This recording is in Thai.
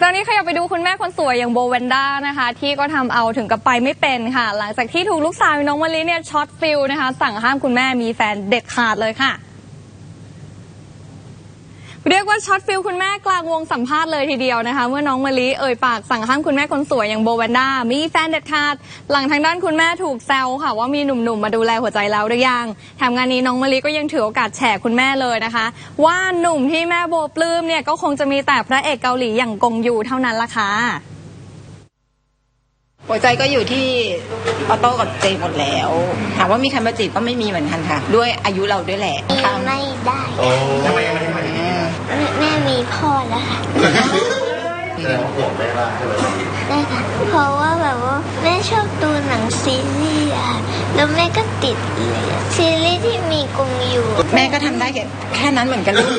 คราวนี้ขยับไปดูคุณแม่คนสวยอย่างโบเวนด้านะคะ ที่ก็ทำเอาถึงกับไปไม่เป็นค่ะ หลังจากที่ถูกลูกสาวน้องมะลิเนี่ยช็อตฟิลนะคะ สั่งห้ามคุณแม่มีแฟนเด็ดขาดเลยค่ะ เรียกว่าช็อตฟิลคุณแม่กลางวงสัมภาษณ์เลยทีเดียวนะคะ เมื่อน้องมะลิเอ่ยปากสั่งห้ามคุณแม่คนสวยอย่างโบแวนด้ามีแฟนเด็ดขาด หลังทางด้านคุณแม่ถูกแซวค่ะ ว่ามีหนุ่มๆมาดูแลหัวใจแล้วหรือยังแถมงานนี้น้องมะลิก็ยังถือโอกาสแฉคุณแม่เลยนะคะ ว่าหนุ่มที่แม่โบปลื้มเนี่ยก็คงจะมีแต่พระเอกเกาหลีอย่างกงยูเท่านั้นละค่ะหัวใจก็อยู่ที่ออโต้กับเจหมดแล้วถามว่ามีใครมาจีบก็ไม่มีเหมือนกันค่ะ ด้วยอายุเราด้วยแหละค่ะไม่ได้ พ่อแล้วค่ะแสดงว่าห่วงแม่บ้างใช่ไหมได้ค่ะ เพราะว่าแบบว่าแม่ชอบดูหนังซีรีส์อะแล้วแม่ก็ติดเลยอะซีรีส์ที่มีกงอยู่ แม่ก็ทำได้แค่แค่นั้นเหมือนกันลูก